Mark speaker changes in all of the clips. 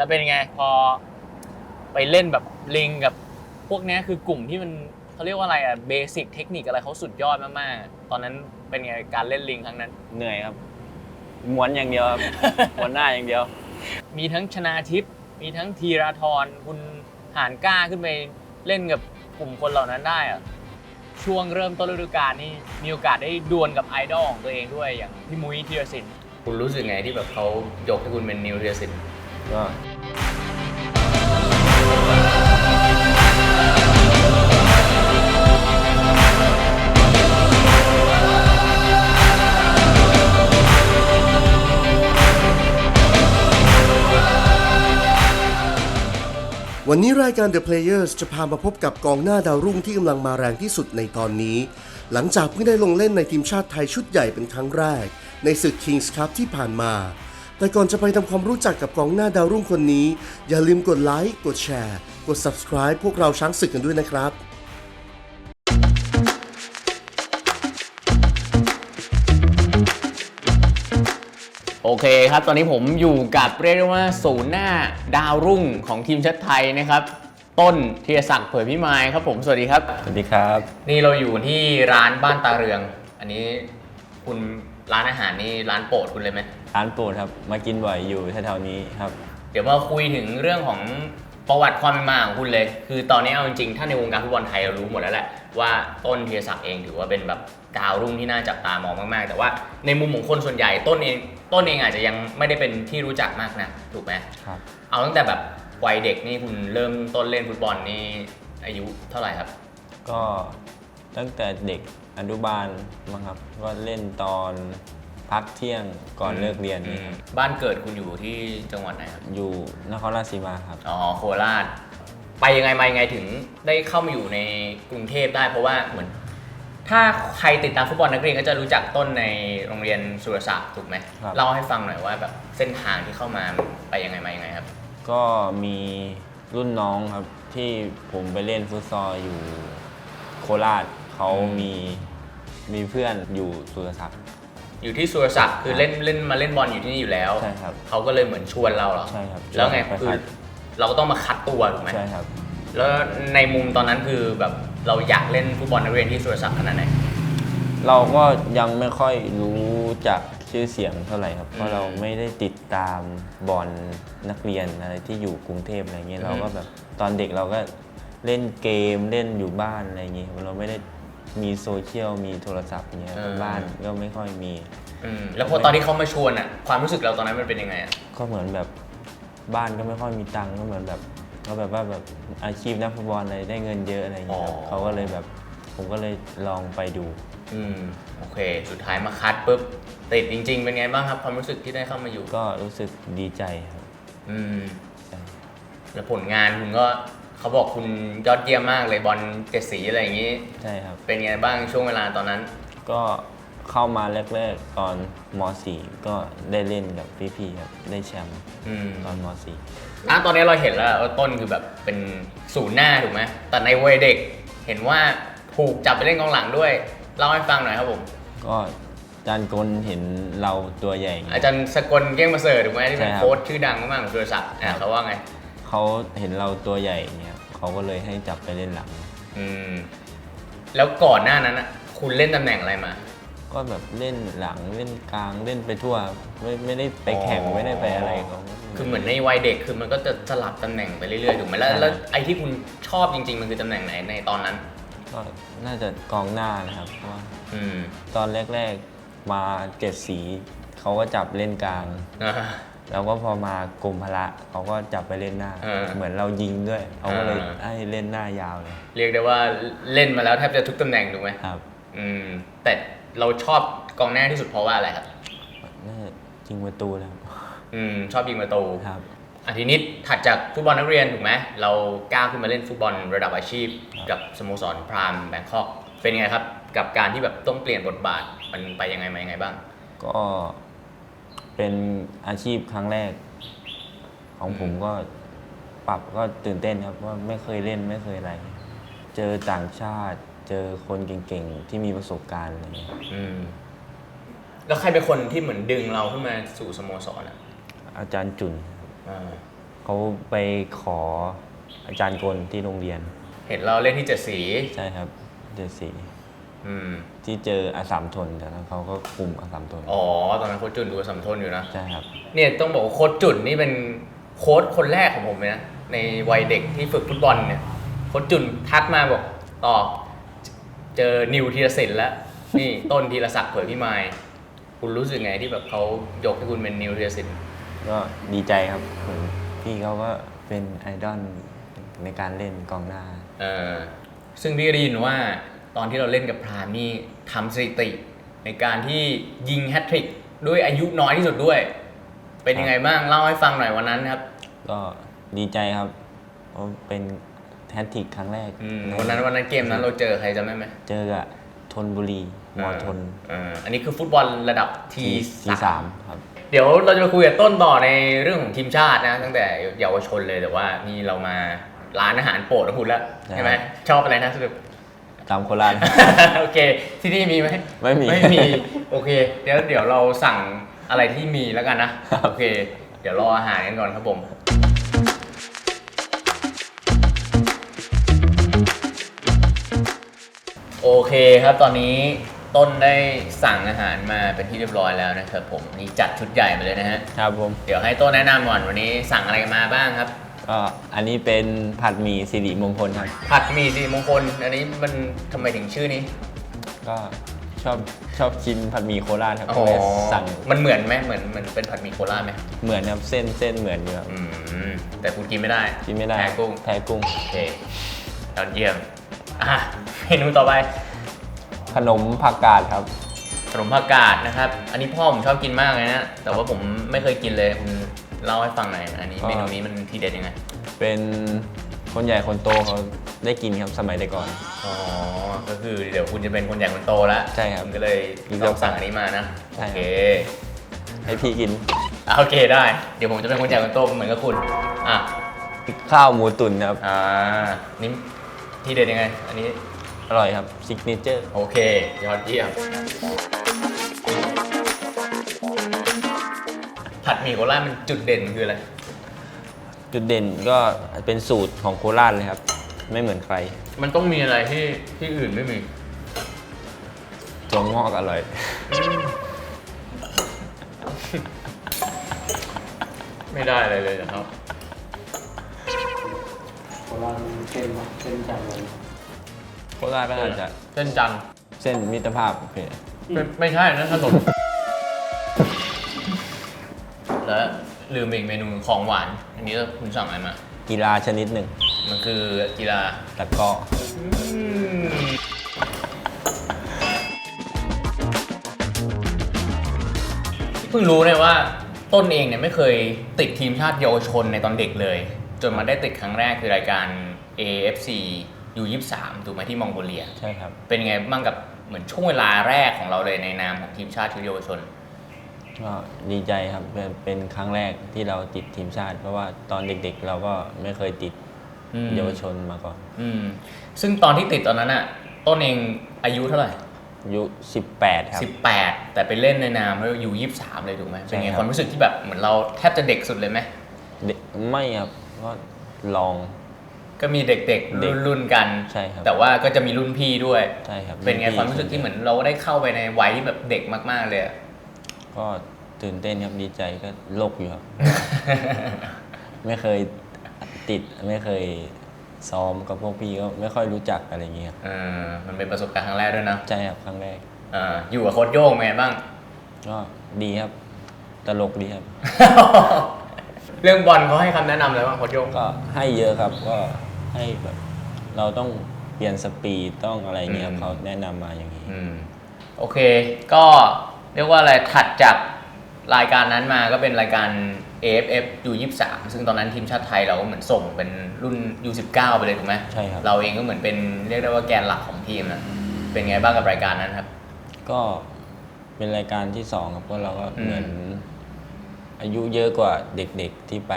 Speaker 1: แล้วเป็นไงพอไปเล่นแบบลิงกับพวกเนี้ยคือกลุ่มที่มันเขาเรียกว่าอะไรอะเบสิกเทคนิคอะไรเขาสุดยอดมากๆ ตอนนั้นเป็นไงการเล่นลิงครั้งนั้น
Speaker 2: เหนื่อยครับม้วนอย่างเดียวครับม้วนหน้าอย่างเดียว
Speaker 1: มีทั้งชนาทิพย์มีทั้งธีราธรคุณหานกล้าขึ้นไปเล่นกับกลุ่มคนเหล่านั้นได้อะช่วงเริ่มต้นฤดูกาลนี่มีโอกาสได้ดวลกับไอดอลของตัวเองด้วยอย่างพี่มุ้ยธีรศิลป์คุณรู้สึกไงที่แบบเขายกให้คุณเป็นนิวธีรศิลป์
Speaker 2: ก็
Speaker 3: วันนี้รายการ The Players จะพามาพบกับกองหน้าดาวรุ่งที่กำลังมาแรงที่สุดในตอนนี้ หลังจากเพิ่งได้ลงเล่นในทีมชาติไทยชุดใหญ่เป็นครั้งแรก ในศึก Kings Cup ที่ผ่านมา แต่ก่อนจะไปทำความรู้จักกับกองหน้าดาวรุ่งคนนี้ อย่าลืมกดไลค์ กดแชร์ กด subscribe พวกเราช้างศึกกันด้วยนะครับ
Speaker 1: โอเคครับ ตอนนี้ผมอยู่กับเรียกได้ว่าศูนย์หน้าดาวรุ่งของทีมชาติไทยนะครับ ต้นธีรศักดิ์เผยพิมายครับผมสวัสดีครับ
Speaker 2: สวัสดีครับ
Speaker 1: นี่เราอยู่ที่ร้านบ้านตาเรือง อันนี้คุณร้านอาหารนี่ร้านโปรดคุณเลยไหม
Speaker 2: ร้านโปรดครับมากินบ่อยอยู่แถวๆนี้ครับ
Speaker 1: เดี๋ยวมาคุยถึงเรื่องของประวัติความเป็นมาของคุณเลย คือตอนนี้เอาจริงๆ ถ้าในวงการฟุตบอลไทยเรารู้หมดแล้วแหละว่าต้นธีรศักดิ์เองถือว่าเป็นแบบดาวรุ่งที่น่าจับตามองมากๆ แต่ว่าในมุมของคนส่วนใหญ่ต้นเองต้นเองอาจจะยังไม่ได้เป็นที่รู้จักมากนะถูกไหม
Speaker 2: ครับ
Speaker 1: เอาตั้งแต่แบบวัยเด็กนี่คุณเริ่มต้นเล่นฟุตบอลนี่อายุเท่าไหร่ครับ
Speaker 2: ก็ตั้งแต่เด็กอนุบาลมั้งครับก็เล่นตอน พักเที่ยงก่อนเลิกเรียนนี่ครับ
Speaker 1: บ้านเกิดคุณอยู่ที่จังหวัดไหนครับ
Speaker 2: อยู่นครราชสีมาครับ
Speaker 1: อ๋อโคราช ไปยังไงมายังไงถึงได้เข้ามาอยู่ในกรุงเทพได้เพราะว่าเหมือน ถ้าใครติดตามฟุตบอลนักเรียนก็จะรู้จักต้นในโรงเรียนสุรศักดิ์ถูกไหม
Speaker 2: ครับ
Speaker 1: เล่าให้ฟังหน่อยว่าแบบเส้นทางที่เข้ามาไปยังไงมายังไงครับ
Speaker 2: ก็มีรุ่นน้องครับที่ผมไปเล่นฟุตซอลอยู่โคราชเขา
Speaker 1: อืม
Speaker 2: มีมีเพื่อนอยู่สุรศักดิ์
Speaker 1: อยู่ที่สุรศักดิ์คือเล่นเล่นมาเล่นบอลอยู่ที่นี่อยู่แล้ว
Speaker 2: ใช่ครับ
Speaker 1: เขาก็เลยเหมือนชวนเราเหรอ
Speaker 2: ใช่ครับ
Speaker 1: แล้วไง
Speaker 2: ไป
Speaker 1: คื
Speaker 2: คั
Speaker 1: อ
Speaker 2: ด
Speaker 1: เราก็ต้องมาคัดตัวถูกไหม
Speaker 2: ใช่ครับ
Speaker 1: แล้วในมุมตอนนั้นคือแบบเราอยากเล่นฟุตบอลนักเรียนที่สุรศักดิ์ขนาดไหน
Speaker 2: เราก็ยังไม่ค่อยรู้จักชื่อเสียงเท่าไหร่ครับ เพ
Speaker 1: อื
Speaker 2: ราะ
Speaker 1: ม
Speaker 2: เราไม่ได้ติดตามบอลนักเรียนอะไรที่อยู่กรุงเทพอะไรเงี้ย
Speaker 1: อืม
Speaker 2: เราก็แบบตอนเด็กเราก็เล่นเกมเล่นอยู่บ้านอะไรเงี้ยเราไม่ได้ มีโซเชียลมีโทรศัพท์เงี้ยบ้านก็ไม่ค่อยมี
Speaker 1: อืมแล้วพอตอนที่เขามาชวนอะ ความรู้สึกเราตอนนั้นมันเป็นยังไงอะ
Speaker 2: ก็เหมือนแบบบ้านก็ไม่ค่อยมีตังค์ก็เหมือนแบบเขาแบบว่าแบบอาชีพนักฟุตบอลอะไรได้เงินเยอะอะไรเงี้ยครับเขาก็เลยแบบผมก็เลยลองไปดู
Speaker 1: อืมโอเค สุดท้ายมาคัดปุ๊บติดจริง ๆ เป็นไงบ้างครับ ความรู้สึกที่ได้เข้ามาอยู่
Speaker 2: ก็รู้สึกดีใจครับ
Speaker 1: อืม
Speaker 2: ใช่
Speaker 1: แล้วผลงานคุณก็ เขาบอกคุณยอดเยี่ยมมากเลยบอลเจ็ดสีอะไรอย่างนี้
Speaker 2: ใช่ครับ
Speaker 1: เป็นไงบ้างช่วงเวลาตอนนั้น
Speaker 2: ก็เข้ามาแรกๆตอนม .4 ก็ได้เล่นกับพี่ๆครับได้แชมป์
Speaker 1: อืม
Speaker 2: ตอนม
Speaker 1: อะตอนนี้เราเห็นแล้วว่าต้นคือแบบเป็นศูนย์หน้าถูกไหมแต่ในวัยเด็กเห็นว่าถูกจับไปเล่นกองหลังด้วยเล่าให้ฟังหน่อยครับผม
Speaker 2: .4 ก็อาจารย์กลเห็นเราตัวใหญ่ไง
Speaker 1: อาจารย์สกลเก้งประเสริฐถูกไหมที่เป็น
Speaker 2: ใช่ครับ
Speaker 1: โค้ชชื่อดังมากๆของสุรศักดิ์อะเขาว่าไง
Speaker 2: เขาเห็นเราตัวใหญ่เนี่ย เขาก็เลยให้จับไปเล่นหลัง
Speaker 1: อืม แล้วก่อนหน้านั้นอะคุณเล่นตำแหน่งอะไรมา
Speaker 2: ก็แบบเล่นหลังเล่นกลางเล่นไปทั่ว ไม่ไม่ได้ไปแข่ง
Speaker 1: อ๋อ
Speaker 2: ไม่ได้ไปอะไรเขา
Speaker 1: คือเหมือนในวัยเด็กคือมันก็จะสลับตำแหน่งไปเรื่อยๆถูกไหมแล้ว
Speaker 2: ใช่
Speaker 1: แล้วไอ้ที่คุณชอบจริง ๆ มันคือตำแหน่งไหนในตอนนั้น
Speaker 2: ก็น่าจะกองหน้านะครับเพราะว่า
Speaker 1: อืม
Speaker 2: ตอนแรก ๆมาเจ็ดสีเขาก็จับเล่นกลาง
Speaker 1: อ่า
Speaker 2: แล้วก็พอมากรมพละเขาก็จับไปเล่นหน้า
Speaker 1: เออ
Speaker 2: เหมือนเรายิงด้วยเขาก็เลย
Speaker 1: อ่า
Speaker 2: ให้เล่นหน้ายาวเลย
Speaker 1: เรียกได้ว่าเล่นมาแล้วแทบจะทุกตำแหน่งถูกไหม
Speaker 2: ครับ
Speaker 1: อืม แต่เราชอบกองหน้าที่สุดเพราะว่าอะไรครับ
Speaker 2: น่าจะยิงประตูแล้ว
Speaker 1: อืม ชอบยิงประตู
Speaker 2: ครับ
Speaker 1: อาทีนี้ถัดจากฟุตบอลนักเรียนถูกไหมเราก้าวขึ้นมาเล่นฟุตบอลระดับอาชีพกับสโมสรพรามแบงคอกเป็นไงครับ กับการที่แบบต้องเปลี่ยนบทบาทมันไปยังไงมายังไงบ้าง
Speaker 2: ก็ เป็นอาชีพครั้งแรก ของผมก็ปรับก็ตื่นเต้นครับว่าไม่เคยเล่นไม่เคยอะไร เจอต่างชาติ เจอคนเก่งๆ ที่มีประสบการณ์อะไรเงี้ย
Speaker 1: อืม แล้วใครเป็นคนที่เหมือนดึงเราขึ้นมาสู่สโมสรอะ
Speaker 2: อาจารย์จุน
Speaker 1: อ่า
Speaker 2: เขเขาไปขออาจารย์กลที่โรงเรียน
Speaker 1: เห็นเราเล่นที่เจ็ดสี
Speaker 2: ใช่ครับเจ็ดสี
Speaker 1: อืม
Speaker 2: ที่เจออาสามทนแต่แล้วเขาก็คุมอาสามทน
Speaker 1: อ๋อ ตอนนั้นโค้ชจุนดูสัมทนอยู่นะ
Speaker 2: ใช่ครับ
Speaker 1: เนี่ยต้องบอกว่าโค้ชจุนนี่เป็นโค้ชคนแรกของผมเลยนะ ในวัยเด็กที่ฝึกฟุตบอลเนี่ยโค้ชจุนทักมาบอกต่อเจอนิวธีรศิลป์แล้ว นี่ต้นธีรศักดิ์เผยพิมายคุณรู้สึกไงที่แบบเขายกให้คุณเป็นนิวธีรศิลป์
Speaker 2: ก็ดีใจครับเหมือนพี่เขาก็เป็นไอดอลในการเล่นกองหน้า
Speaker 1: เออซึ่งพี่ก็ได้ยินว่าตอนที่เราเล่นกับพรามนี่ ทำสถิติ ในการที่ยิงแฮตทริกด้วยอายุน้อยที่สุดด้วย เป็นยังไงบ้างเล่าให้ฟังหน่อยวันนั้นครับ
Speaker 2: ก็ดีใจครับเพราะเป็นแฮตทริกครั้งแรก
Speaker 1: อืมวันนั้นวันนั้นเกมนั้นเราเจอใครจำได้ไหม
Speaker 2: เจอกับทนบุรีมอทน
Speaker 1: เอออันนี้คือฟุตบอลระดับที
Speaker 2: ทีสามครับ
Speaker 1: เดี๋ยวเราจะมาคุยกับต้นต่อในเรื่องของทีมชาตินะ ตั้งแต่เยาวชนเลยแต่ว่านี่เรามาร้านอาหารโปรดของคุณแล้ว
Speaker 2: ใช่
Speaker 1: ใช่ไหมชอบอะไรนะสรุป
Speaker 2: ตามโคราช
Speaker 1: โอเค ที่นี่มีไหม
Speaker 2: ไม่มี
Speaker 1: ไม่มี โอเค เดี๋ยวเดี๋ยวเราสั่งอะไรที่มีแล้วกันนะ
Speaker 2: ครับ
Speaker 1: โอเค เดี๋ยวรออาหารกันก่อนครับผม โอเคครับตอนนี้ต้นได้สั่งอาหารมาเป็นที่เรียบร้อยแล้วนะครับผมนี่จัดชุดใหญ่มาเลยนะฮะ
Speaker 2: ครับผม
Speaker 1: เดี๋ยวให้ต้นแนะนำก่อนวันนี้สั่งอะไรกันมาบ้างครับ
Speaker 2: ก็อันนี้เป็นผัดหมี่สิริมงคลครับ
Speaker 1: ผัดหมี่สีมงคล อันนี้มันทำไมถึงชื่อนี้
Speaker 2: ก็ชอบชอบกินผัดหมี่โคราชครับ
Speaker 1: อ๋
Speaker 2: ก็
Speaker 1: อ
Speaker 2: เลยสั่ง
Speaker 1: มันเหมือนไหมเหมือนเหมือนเป็นผัดหมี่โคราชไหม
Speaker 2: เหมือนครับเส้นเส้นเหมือนอยู่ครับ
Speaker 1: อืมแต่คุณกินไม่ได้
Speaker 2: กินไม่ได้
Speaker 1: แพ้กุ้ง
Speaker 2: แพ้กุ้ง
Speaker 1: โอเคยอดเยี่ยมอะเมนูต่อไป
Speaker 2: ขนมผักกาดครับ
Speaker 1: ขนมผักกาดนะครับ อันนี้พ่อผมชอบกินมากเลยนะ แต่ว่าผมไม่เคยกินเลยคุณ เล่าให้ฟังหน่อยอันนี้
Speaker 2: ก็
Speaker 1: เมนูนี้มันทีเด็ดยังไง
Speaker 2: เป็นคนใหญ่คนโตเขาได้กินครับสมัยแต่ก่อน
Speaker 1: อ๋อ ก็คือเดี๋ยวคุณจะเป็นคนใหญ่คนโตแล้ว
Speaker 2: ใช่ครับ
Speaker 1: ณก็เลย
Speaker 2: มี
Speaker 1: ต้องสั่งอันนี้มานะ
Speaker 2: ใช่
Speaker 1: โอ
Speaker 2: ครับ
Speaker 1: เค
Speaker 2: ให้พี่กิน
Speaker 1: อะโอเคได้ เดี๋ยวผมจะเป็นคนใหญ่คนโตเหมือนกับคุณ อะ
Speaker 2: ข้าวหมูตุ๋นครับ
Speaker 1: อ่า นี่ทีเด็ดยังไง อันนี้
Speaker 2: อร่อยครับซิกเนเจอร์
Speaker 1: โอเค ยอดเยี่ยม ผัดหมี่โคราชมันจุดเด่นคืออะไร
Speaker 2: จุดเด่นก็เป็นสูตรของโคราชเลยครับ ไม่เหมือนใคร
Speaker 1: มันต้องมีอะไรที่ที่อื่นไม่มี
Speaker 2: ตัวงอกอร่อย
Speaker 1: ไม่ได้อะไรเลยนะครับ
Speaker 4: โคราชมันเส้นปะเส้นจังเลย
Speaker 2: โคราชก็อาจจะ
Speaker 1: เส้นจันทร์
Speaker 2: เส้นมิตรภาพโอเค
Speaker 1: ไม่ไม่ใช่นะถนน และลืมอีกเมนูของหวาน อันนี้คุณสั่งอะไรมา
Speaker 2: กีฬาชนิดหนึ่ง
Speaker 1: มันคือกีฬา
Speaker 2: ตะกร้อ
Speaker 1: เพิ่งรู้เนี่ยว่าต้นเองเนี่ยไม่เคยติดทีมชาติเยาวชนในตอนเด็กเลย จนมาได้ติดครั้งแรกคือรายการ AFC U23 ถูกไหมที่มองโกเลีย
Speaker 2: ใช่ครับ
Speaker 1: เป็นไงบ้างกับเหมือนช่วงเวลาแรกของเราเลยในนามของทีมชาติชุดเยาวชน
Speaker 2: ก็ดีใจครับเป็นเป็นครั้งแรกที่เราติดทีมชาติ เพราะว่าตอนเด็กๆ เราก็ไม่เคยติด
Speaker 1: อืม
Speaker 2: เยาวชนมาก่อน
Speaker 1: อืมซึ่งตอนที่ติดตอนนั้นอะต้นเองอายุเท่าไหร่
Speaker 2: อายุ18 ครับ
Speaker 1: สิบแปดแต่ไปเล่นในนามแล้วอยู่ยี่สามเลยถูกไหมเป็นไง
Speaker 2: ใช่ครับ
Speaker 1: ความรู้สึกที่แบบเหมือนเราแทบจะเด็กสุดเลยไหม
Speaker 2: เด็กไม่ครับก็ลอง
Speaker 1: ก็มีเด็ก
Speaker 2: เด็ก
Speaker 1: ๆรุ่นๆกัน
Speaker 2: ใช่ครับ
Speaker 1: แต่ว่าก็จะมีรุ่นพี่ด้วย
Speaker 2: ใช่ครับ
Speaker 1: เป็นไงความรู้สึกที่เหมือนเราได้เข้าไปในวัยที่แบบเด็กมาก ๆเลยอะ
Speaker 2: ก็ ตื่นเต้นครับดีใจก็โลกอยู่ครับ ไม่เคยติดไม่เคยซ้อมกับพวกพี่ก็ไม่ค่อยรู้จักอะไรอย่างเงี้ยครับ
Speaker 1: เออมันเป็นประสบการณ์ครั้งแรกด้วยนะ
Speaker 2: ใช่ครับครั้งแรก
Speaker 1: เอออยู่กับโค้ชโย่งเป็นไงบ้าง
Speaker 2: ก็ดีครับ ตลกดีครับ
Speaker 1: เรื่องบอลเขาให้คำแนะนำอะไรบ้างโค้ชโย่ง
Speaker 2: ก็ให้เยอะครับก็ให้แบบเราต้องเปลี่ยนสปีดต้องอะไรเงี้ยครับ
Speaker 1: อืม
Speaker 2: เขาแนะนำมาอย่างนี้
Speaker 1: อืม โอเค ก็เรียกว่าอะไรถัดจาก รายการนั้นมาก็เป็นรายการ AFF U23 ซึ่งตอนนั้นทีมชาติไทยเราก็เหมือนส่งเป็นรุ่น U19 ไปเลยถูกไหม
Speaker 2: ใช่ครับ
Speaker 1: เราเองก็เหมือนเป็นเรียกได้ว่าแกนหลักของทีมนะเป็นไงบ้างกับรายการนั้นครับ
Speaker 2: ก็เป็นรายการที่สองครับก็เราก็
Speaker 1: อืม
Speaker 2: เหมือนอายุเยอะกว่าเด็กๆที่ไป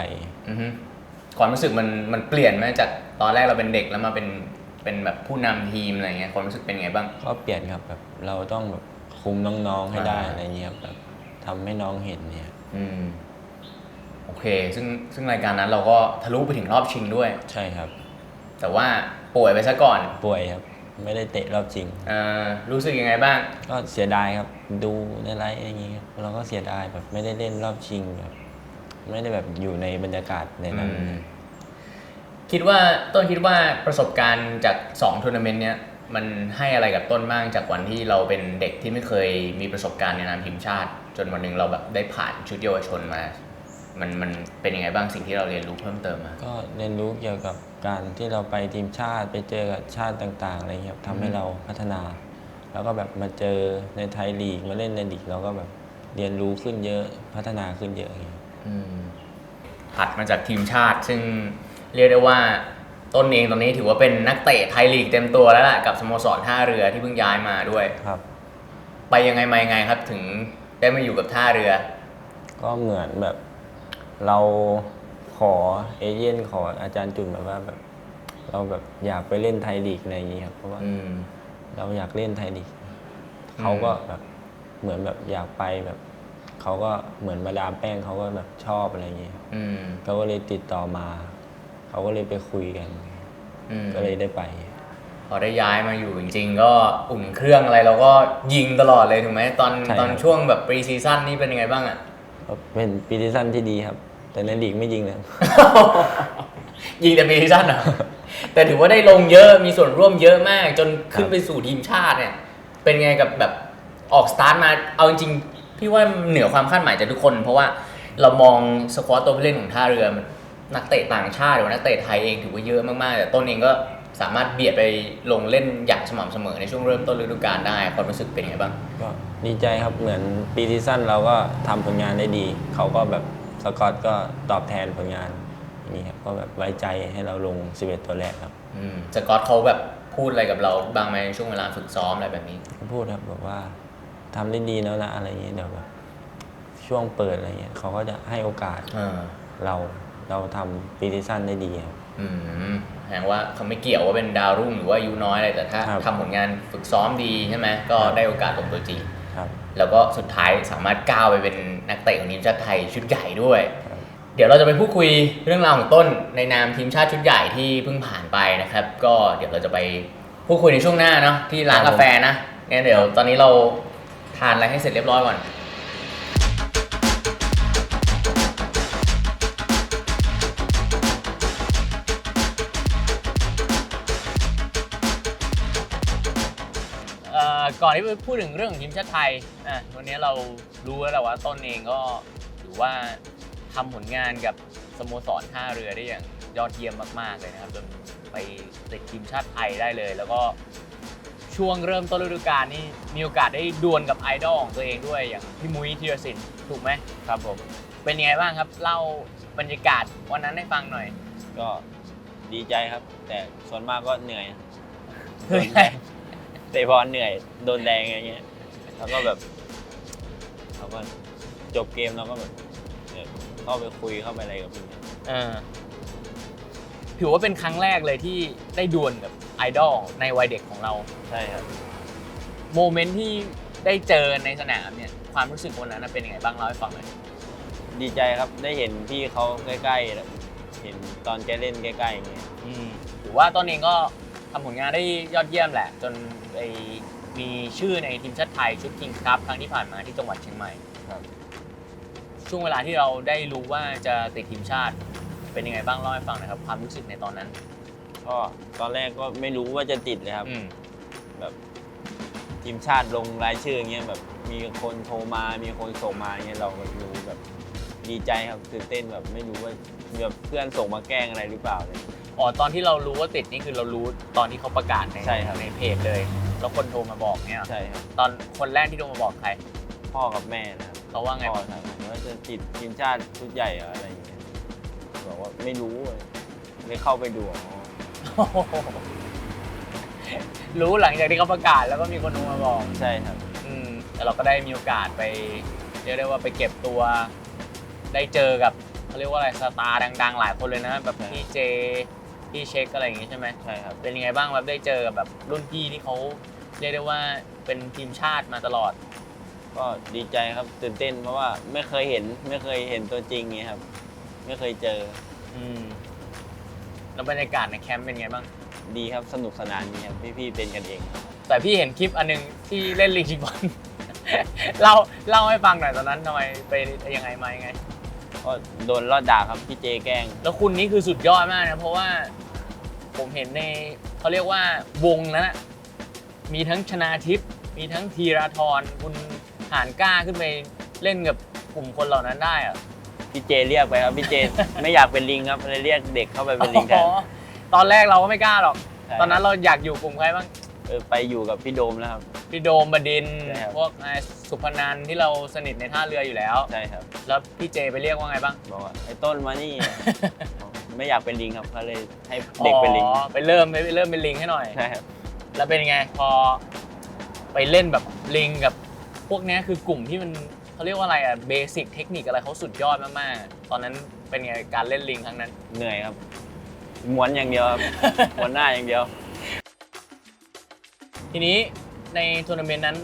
Speaker 1: อือฮึความรู้สึกมันมันเปลี่ยนไหมจากตอนแรกเราเป็นเด็กแล้วมาเป็นเป็นแบบผู้นำทีมอะไรเงี้ยความรู้สึกเป็นไงบ้าง
Speaker 2: ก็เปลี่ยนครับแบบเราต้องแบบคุมน้องๆให้ได้
Speaker 1: อ่า
Speaker 2: อะไรเงี้ยครับแบบ ทำให้น้องเห็นเนี่ย
Speaker 1: อืมโอเค ซึ่งซึ่งรายการนั้นเราก็ทะลุไปถึงรอบชิงด้วย
Speaker 2: ใช่ครับ
Speaker 1: แต่ว่าป่วยไปซะก่อน
Speaker 2: ป่วยครับ ไม่ได้เตะรอบจริง
Speaker 1: เอ่อรู้สึกยังไงบ้าง
Speaker 2: ก็เสียดายครับ ดูในไลฟ์อย่างงี้ครับเราก็เสียดายแบบไม่ได้เล่นรอบชิงแบบไม่ได้แบบอยู่ในบรรยากาศในนั้น
Speaker 1: อืม คิดว่าต้นคิดว่าประสบการณ์จาก2ทัวร์นาเมนต์เนี้ยมันให้อะไรกับต้นบ้างจากวันที่เราเป็นเด็กที่ไม่เคยมีประสบการณ์ในนามทีมชาติ จนวันหนึ่งเราแบบได้ผ่านชุดเยาวชนมา มันมันเป็นยังไงบ้างสิ่งที่เราเรียนรู้เพิ่มเติมมา
Speaker 2: ก็เรียนรู้เกี่ยวกับการที่เราไปทีมชาติไปเจอกับชาติต่างๆอะไรเงี้ยครับทำให้
Speaker 1: อืม
Speaker 2: เราพัฒนา แล้วก็แบบมาเจอในไทยลีกมาเล่นในลีกเราก็แบบเรียนรู้ขึ้นเยอะพัฒนาขึ้นเยอะอย่างเงี้ย
Speaker 1: อืมถัดมาจากทีมชาติ ซึ่งเรียกได้ว่าต้นเองตอนนี้ถือว่าเป็นนักเตะไทยลีกเต็มตัวแล้วล่ะกับสโมสรท่าเรือที่เพิ่งย้ายมาด้วย
Speaker 2: ครับ
Speaker 1: ไปยังไงมายังไงครับถึง ได้มาอยู่กับท่าเรือ
Speaker 2: ก็เหมือนแบบ เราขอเอเย่นขออาจารย์จุนแบบว่าแบบ เราแบบอยากไปเล่นไทยลีกอะไรอย่างเงี้ยครับเพราะว่า
Speaker 1: อืม
Speaker 2: เราอยากเล่นไทยลีกเขาก็แบบเหมือนแบบอยากไปแบบเขาก็เหมือนมาดามแป้งเขาก็แบบชอบอะไรอย่างเงี้ยครับ
Speaker 1: อืม
Speaker 2: เขาก็เลยติดต่อมา เขาก็เลยไปคุยกัน
Speaker 1: อืม
Speaker 2: ก็เลยได้ไป
Speaker 1: พอได้ย้ายมาอยู่จริง ๆ ก็อุ่นเครื่องอะไรเราก็ยิงตลอดเลยถูกไหมตอน
Speaker 2: ใช่ครับ
Speaker 1: ตอนช่วงแบบปรีซีซั่นนี่เป็นยังไงบ้างอะ
Speaker 2: ก็เป็นปีที่สั้นที่ดีครับ แต่ในลีกไม่ยิงเลย
Speaker 1: ยิงแต่ปรีซีซั่นอะแต่ถือว่าได้ลงเยอะมีส่วนร่วมเยอะมาก จนขึ้น
Speaker 2: ครับ
Speaker 1: ไปสู่ทีมชาติเนี่ย เป็นไงกับแบบออกสตาร์ทมาเอาจริงๆพี่ว่าเหนือความคาดหมายจากทุกคน เพราะว่าเรามองสควอตตัวผู้เล่นของท่าเรือมันนักเตะต่างชาติหรือว่านักเตะไทยเองถือว่าเยอะมากๆแต่ต้นเองก็ สามารถเบียดไปลงเล่นอย่างสม่ำเสมอในช่วงเริ่มต้นฤดูกาลได้ความรู้สึกเป็นยังไงบ้าง
Speaker 2: ก็ดีใจครับเหมือนปีที่สั้นเราก็ทำผลงานได้ดี เขาก็แบบสกอตก็ตอบแทนผลงานอย่างนี้ครับก็แบบไว้ใจให้เราลง 11 ตัวแรกครับ
Speaker 1: อืมสกอตเขาแบบพูดอะไรกับเราบ้างไหมช่วงเวลาฝึกซ้อมอะไรแบบนี้
Speaker 2: เขาพูดครับบอกว่าทำได้ดีแล้วนะอะไรอย่างเงี้ยเดี๋ยวแบบช่วงเปิดอะไรเงี้ยเขาก็จะให้โอกาส
Speaker 1: เออ
Speaker 2: เราเราทำปีที่สั้นได้ดีครับ
Speaker 1: อืม แสดงว่าเขาไม่เกี่ยวว่าเป็นดาวรุ่งหรือว่าอายุน้อยอะไรแต่ถ้า
Speaker 2: ครับ
Speaker 1: ทำผลงานฝึกซ้อมดีใช่ไหมก็
Speaker 2: ครับ
Speaker 1: ได้โอกาสลงตัวจริง
Speaker 2: ครับ
Speaker 1: แล้วก็สุดท้ายสามารถก้าวไปเป็นนักเตะของทีมชาติไทยชุดใหญ่ด้วย
Speaker 2: ครับ
Speaker 1: เดี๋ยวเราจะไปพูดคุยเรื่องราวของต้นในนามทีมชาติชุดใหญ่ที่เพิ่งผ่านไปนะครับ ก็เดี๋ยวเราจะไปพูดคุยในช่วงหน้าเนาะที่ร้าน
Speaker 2: ครับ
Speaker 1: กาแฟนะงั้นเดี๋ยวตอนนี้เราทานอะไรให้เสร็จเรียบร้อยก่อน ที่จะพูดถึงเรื่องของทีมชาติไทยอะวันนี้เรารู้แล้วแหละว่าต้นเองก็ถือว่าทำผลงานกับสโมสรท่าเรือได้อย่างยอดเยี่ยมมาก ๆ เลยนะครับจนไปติดทีมชาติไทยได้เลย แล้วก็ช่วงเริ่มต้นฤดูกาลนี่มีโอกาสได้ดวลกับไอดอลของตัวเองด้วยอย่างพี่มุ้ยธีรศิลป์ถูกไหม
Speaker 2: ครับผม
Speaker 1: เป็นยังไงบ้างครับเล่าบรรยากาศวันนั้นให้ฟังหน่อย
Speaker 2: ก็ดีใจครับ แต่ส่วนมากก็เหนื่อย
Speaker 1: เหนื่อย
Speaker 2: โดนแดง เตะบอลเหนื่อยโดนแดงอย่างเงี้ยแล้วก็แบบเราก็จบเกมเราก็แบบเนี่ยเข้าไปคุยเข้าไปอะไรกับพี่เนี่ย
Speaker 1: เออถือว่าเป็นครั้งแรกเลยที่ได้ดวลกับไอดอลในวัยเด็กของเรา
Speaker 2: ใช่ครับ
Speaker 1: โมเมนต์ที่ได้เจอในสนามเนี่ย ความรู้สึกวันนั้นนะเป็นยังไงบ้างเล่าให้ฟังหน่อย
Speaker 2: ดีใจครับได้เห็นพี่เขาใกล้ๆแบบเห็นตอนแกเล่นใกล้ๆอย่างเงี้ย
Speaker 1: อืมถือว่าตอนเองก็ทำผลงานได้ยอดเยี่ยมแหละ จน ไปมีชื่อในทีมชาติไทยชุดคิงส์คัพครั้งที่ผ่านมาที่จังหวัดเชียงใหม่
Speaker 2: ครับ
Speaker 1: ช่วงเวลาที่เราได้รู้ว่าจะติดทีมชาติเป็นยังไงบ้างเล่าให้ฟังหนะครับ ความรู้สึกในตอนนั้น
Speaker 2: ก็ตอนแรกก็ไม่รู้ว่าจะติดเลยครับ
Speaker 1: อืม
Speaker 2: แบบทีมชาติลงรายชื่ออย่างเงี้ยแบบมีคนโทรมา มีคนส่งมาอย่างเงี้ยเราแบบรู้แบบดีใจครับตื่นเต้นแบบไม่รู้ว่าแบบเพื่อนส่งมาแกล้งอะไรหรือเปล่าเลย
Speaker 1: อ๋อตอนที่เรารู้ว่าติดนี่คือเรารู้ตอนที่เขาประกาศใน
Speaker 2: ใช่ครับ
Speaker 1: ในเพจเลย แล้วคนโทรมาบอกเนี่ย
Speaker 2: ใช่ครับ
Speaker 1: ตอนคนแรกที่โทรมาบอกใคร
Speaker 2: พ่อกับแม่นะครับ
Speaker 1: เขาว่าไง
Speaker 2: พ่อ
Speaker 1: บ้าง
Speaker 2: ถามว่าจะติดทีมชาติชุดใหญ่เหรออะไรอย่างเงี้ยบอกว่าไม่รู้เลยเลยเข้าไปดูอ๋อ
Speaker 1: รู้หลังจากที่เขาประกาศแล้วก็มีคนโทรมาบอก
Speaker 2: ใช่ครับ
Speaker 1: อืมแต่เราก็ได้มีโอกาสไปเรียกได้ว่าไปเก็บตัว ได้เจอกับเขาเรียกว่าอะไรสตาร์ดัง ๆ หลายคนเลยนะแบบ
Speaker 2: ใช่
Speaker 1: พี่เจ พี่เช็คอะไรอย่างงี้ใช่ไหม
Speaker 2: ใช่ครับ
Speaker 1: เป็นยังไงบ้างแบบได้เจอกับแบบรุ่นพี่ที่เขาเรียกได้ว่าเป็นทีมชาติมาตลอด
Speaker 2: ก็ดีใจครับตื่นเต้นเพราะว่าไม่เคยเห็นไม่เคยเห็นตัวจริงไงครับ ไม่เคยเจอ
Speaker 1: อืมแล้วบรรยากาศในแคมป์เป็นไงบ้าง
Speaker 2: ดีครับสนุกสนานดีครับพี่ๆเป็นกันเอง
Speaker 1: แต่พี่เห็นคลิปอันหนึงที่เล่นลิงชิงบอล เล่าเล่าให้ฟังหน่อยตอนนั้นทำไมไปยังไงมายังไง
Speaker 2: ก็โดนลอดด่าครับพี่เจแกล้ง
Speaker 1: แล้วคุณนี่คือสุดยอดมากนะ เพราะว่า ผมเห็นในเขาเรียกว่าวงนั้นนะมีทั้งชนาทิพย์มีทั้งธีราธรคุณหานกล้าขึ้นไปเล่นกับกลุ่มคนเหล่านั้นได้อะ
Speaker 2: พี่เจเรียกไปครับพี่เจ ไม่อยากเป็นลิงครับเลยเรียกเด็กเข้าไปเป็นลิงแทน
Speaker 1: อ๋อตอนแรกเราก็ไม่กล้าหรอก
Speaker 2: ใช่
Speaker 1: ตอนนั้นเราอยากอยู่กลุ่มใครบ้าง
Speaker 2: เออไปอยู่กับพี่โดมแล้วครับ
Speaker 1: พี่โดมบดินทร์
Speaker 2: ใช่ครับ
Speaker 1: พวกนายสุพนันท์ที่เราสนิทในท่าเรืออยู่แล้ว
Speaker 2: ใช่ครับ
Speaker 1: แล้วพี่เจไปเรียกว่าไงบ้าง
Speaker 2: บอกว่าไอ้ต้นมานี่ ไม่อยากเป็นลิงครับเขาเลยให้เด็กเป็นลิง
Speaker 1: อ๋อไปเริ่มไปเริ่มเป็นลิงให้หน่อย
Speaker 2: ใช่ครับ
Speaker 1: แล้วเป็นยังไงพอไปเล่นแบบลิงกับพวกเนี้ยคือกลุ่มที่มันเขาเรียกว่าอะไรอะเบสิกเทคนิคอะไรเขาสุดยอดมากๆ ตอนนั้นเป็นไงการเล่นลิงครั้งนั้น
Speaker 2: เหนื่อยครับม้วนอย่างเดียวครับ ม้วนหน้าอย่างเดียว
Speaker 1: ทีนี้ในทัวร์นาเมนต์นั้น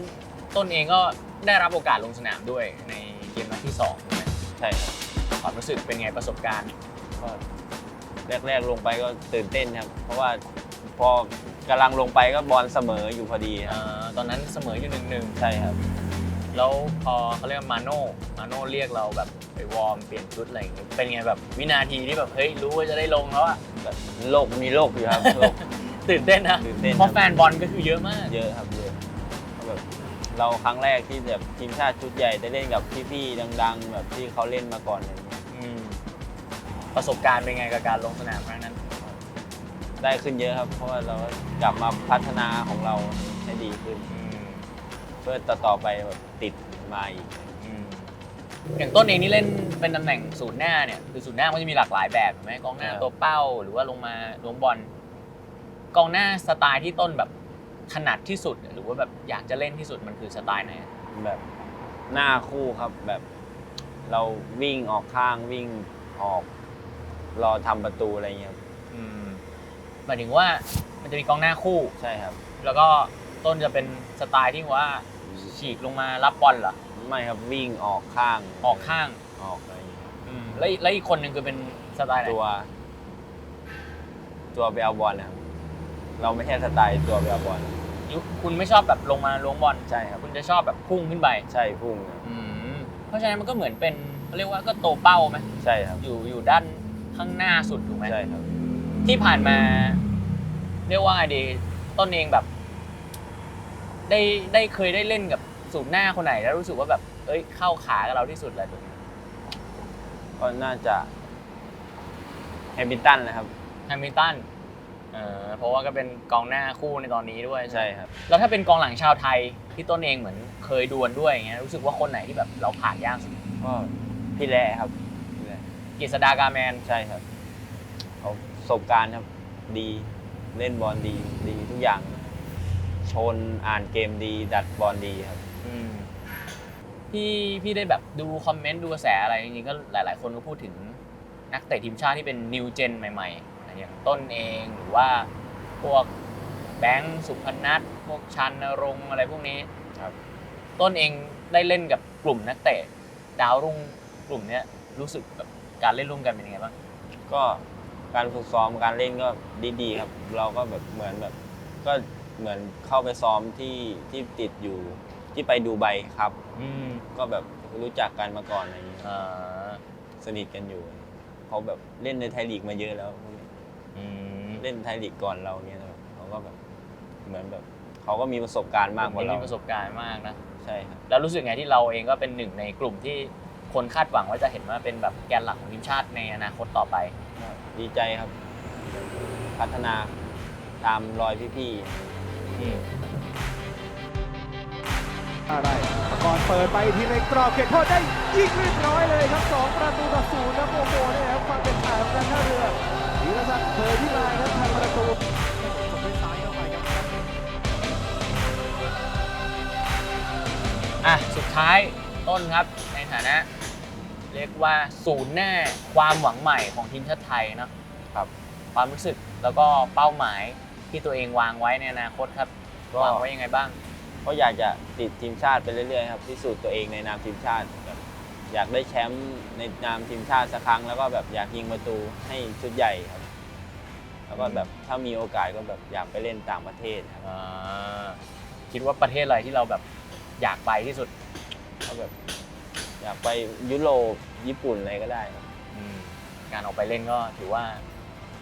Speaker 1: ต้นเองก็ได้รับโอกาสลงสนามด้วยในเกมนัดที่สองใช่ไหม
Speaker 2: ใช่ครับ
Speaker 1: ความรู้สึกเป็นไงประสบการณ์
Speaker 2: ก็ แรก ๆ ลงไปก็ตื่นเต้นครับ เพราะว่าพอกำลังลงไปก็บอลเสมออยู่พอดีค
Speaker 1: เอ่
Speaker 2: รับ
Speaker 1: อตอนนั้นเสมออยู่หนึ่งหนึ่ง
Speaker 2: ใช่ครับ
Speaker 1: แล้วพอเขาเรียกว่ามาโน่มาโน่เรียกเราแบบไปวอร์มเปลี่ยนชุดอะไรอย่างเงี้ยเป็นไงแบบวินาทีที่แบบเฮ้ยรู้ว่าจะได้ลงแล้วอะ
Speaker 2: แบบโลกมีโลกอยู่ครับโลก
Speaker 1: ตื่นเต้นนะ
Speaker 2: ตื่นเต้น
Speaker 1: เพราะแฟนบอลก็คือเยอะมาก
Speaker 2: เยอะครับเยอะก็แบบเราครั้งแรกที่แบบทีมชาติชุดใหญ่ได้เล่นกับพี่ๆดัง ๆ แบบที่เขาเล่นมาก่อนอะไรเงี้ย
Speaker 1: อืม ประสบการณ์เป็นไงกับการลงสนามครั้งนั้น
Speaker 2: ได้ขึ้นเยอะครับ เพราะว่าเรากลับมาพัฒนาของเราให้ดีขึ้น
Speaker 1: อืม
Speaker 2: เพื่อต่อต่อๆไปแบบติดมาอีก
Speaker 1: อืมอย่างต้นเองนี่เล่นเป็นตำแหน่งศูนย์หน้าเนี่ยคือศูนย์หน้ามันจะมีหลากหลายแบบถูกไหมกองหน้า
Speaker 2: ครับ
Speaker 1: ตัวเป้าหรือว่าลงมาล้วงบอลกองหน้าสไตล์ที่ต้นแบบถนัดที่สุด หรือว่าแบบอยากจะเล่นที่สุดมันคือสไตล์ไหน
Speaker 2: แบบหน้าคู่ครับแบบ เราวิ่งออกข้างวิ่งออก รอทำประตูอะไรเงี้ยครับ
Speaker 1: อืมหมายถึงว่ามันจะมีกองหน้าคู่
Speaker 2: ใช่ครับ
Speaker 1: แล้วก็ต้นจะเป็นสไตล์ที่ว่าฉีกลงมารับบอลเหรอ
Speaker 2: ไม่ครับวิ่งออกข้าง
Speaker 1: ออกข้าง
Speaker 2: ออกอะไรเงี้ยครับ
Speaker 1: อืมแล้วอีกแล้วอีกคนหนึ่งคือเป็นสไตล์ไหน
Speaker 2: ตัว ตัวไปเอาบอลนะครับเราไม่ใช่สไตล์ตัวไปเอาบอล
Speaker 1: ยุคุณไม่ชอบแบบลงมาล้วงบอล
Speaker 2: ใช่ครับ
Speaker 1: คุณจะชอบแบบพุ่งขึ้นไป
Speaker 2: ใช่พุ่งครับ
Speaker 1: อืมเพราะฉะนั้นมันก็เหมือนเป็นเขาเรียกว่าก็โตเป้าไหม
Speaker 2: ใช่ครับ
Speaker 1: อยู่อยู่ด้าน ข้างหน้าสุดถูกไหม
Speaker 2: ใช่ครับ
Speaker 1: ที่ผ่านมา เรียกว่าไงดีต้นเองแบบ ได้ได้เคยได้เล่นกับสูตรหน้าคนไหน แล้วรู้สึกว่าแบบ เอ้ยเข้าขากับเราที่สุดเลยถูกไหม
Speaker 2: ก็น่าจะแฮมิลตันนะครับ
Speaker 1: แฮมิลตันเออเพราะว่าก็เป็นกองหน้าคู่ในตอนนี้ด้วย
Speaker 2: ใช่ครับ
Speaker 1: แล้วถ้าเป็นกองหลังชาวไทยที่ต้นเองเหมือนเคยดวลด้วยอย่างเงี้ยรู้สึกว่าคนไหนที่แบบเราผ่านยากสุด
Speaker 2: ก็พี่แร่ครับพี่แร่
Speaker 1: กฤษดากาแมน
Speaker 2: ใช่ครับเขาประสบการณ์ครับดีเล่นบอลดีดีทุกอย่าง ชนอ่านเกมดี ดัดบอลดีครับ
Speaker 1: อืมพี่พี่ได้แบบดูคอมเมนต์ดูกระแสอะไรจริงๆก็หลาย ๆ คนก็พูดถึงนักเตะทีมชาติที่เป็นนิวเจนใหม่ๆอะไรอย่างต้นเองหรือว่าพวกแบงค์สุพนัทพวกชันนรงค์อะไรพวกนี้
Speaker 2: ครับ
Speaker 1: ต้นเองได้เล่นกับกลุ่มนักเตะดาวรุ่งกลุ่มเนี้ยรู้สึกแบบ การเล่นร่วมกันเป็นยังไงบ้าง
Speaker 2: ก็การฝึกซ้อมการเล่นก็ดีๆครับ เราก็แบบเหมือนแบบ ก็เหมือนเข้าไปซ้อมที่ที่ติดอยู่ที่ไปดูใบครับ
Speaker 1: อืม
Speaker 2: ก็แบบรู้จักกันมาก่อนอะไรอย่างเงี้ย
Speaker 1: อ่า
Speaker 2: สนิทกันอยู่เขาแบบเล่นในไทยลีกมาเยอะแล้ว
Speaker 1: อืม
Speaker 2: เล่นไทยลีกก่อนเราเนี่ยนะครับเขาก็แบบเหมือนแบบเขาก็มีประสบการณ์มากกว่า
Speaker 1: คน
Speaker 2: เรา
Speaker 1: มีประสบการณ์มากนะ
Speaker 2: ใช่ครับ
Speaker 1: แล้วรู้สึกไงที่เราเองก็เป็นหนึ่งในกลุ่มที่ คนคาดหวังว่าจะเห็นว่าเป็นแบบแกนหลักของทีมชาติในอนาคตต่อไป
Speaker 2: ก็ดีใจครับ พัฒนาตามรอยพี่
Speaker 1: อืม
Speaker 5: อะไรก่อนเปิดไปทีในกรอบเขตโทษได้ยิงเรียบร้อยเลยครับสองประตูต่อศูนย์ครับโอ้โหเนี่ยครับความเป็นข่าวของการท่าเรือธีรศักดิ์เผยพิมายครับทำประตูด้วยซ้ายเข้าไปครับ
Speaker 1: อะ สุดท้ายต้นครับในฐานะ เรียกว่าศูนย์หน้าความหวังใหม่ของทีมชาติไทยเนาะ
Speaker 2: ๆครับ
Speaker 1: ความรู้สึกแล้วก็เป้าหมายที่ตัวเองวางไว้ในอนาคตครับ
Speaker 2: ก็
Speaker 1: วางไว้ยังไงบ้าง
Speaker 2: ก็อยากจะติดทีมชาติไปเรื่อยๆครับพิสูจน์ตัวเองในนามทีมชาติแบบอยากได้แชมป์ในนามทีมชาติสักครั้ง แล้วก็แบบอยากยิงประตูให้ชุดใหญ่ครับ แล้วก็แบบถ้ามีโอกาสก็แบบอยากไปเล่นต่างประเทศครับ
Speaker 1: อ่าคิดว่าประเทศอะไรที่เราแบบอยากไปที่สุด
Speaker 2: ก็แบบ อยากไปยุโรปญี่ปุ่นอะไรก็ได้ครับ
Speaker 1: อืมการออกไปเล่นก็ถือว่า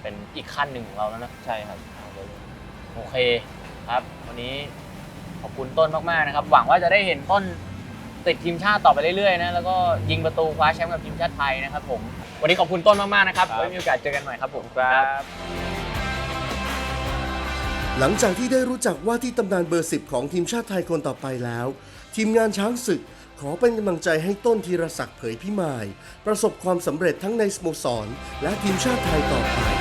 Speaker 1: เป็นอีกขั้นหนึ่งของเราแล้วนะ
Speaker 2: ใช่ครับเอาไปเลย
Speaker 1: โอเคครับ วันนี้ขอบคุณต้นมากๆนะครับ หวังว่าจะได้เห็นต้นติดทีมชาติต่อไปเรื่อยๆนะแล้วก็ยิงประตูคว้าแชมป์กับทีมชาติไทยนะครับผมวันนี้ขอบคุณต้นมากๆนะครับไว้มีโอกาสเจอกันใหม่ครับผม
Speaker 2: ครับ
Speaker 3: หลังจากที่ได้รู้จักว่าที่ตำนานเบอร์ 10 ของทีมชาติไทยคนต่อไปแล้ว ทีมงานช้างศึก ขอเป็นกำลังใจให้ต้นธีรศักดิ์เผยพิมาย ประสบความสำเร็จทั้งในสโมสร และทีมชาติไทยต่อไป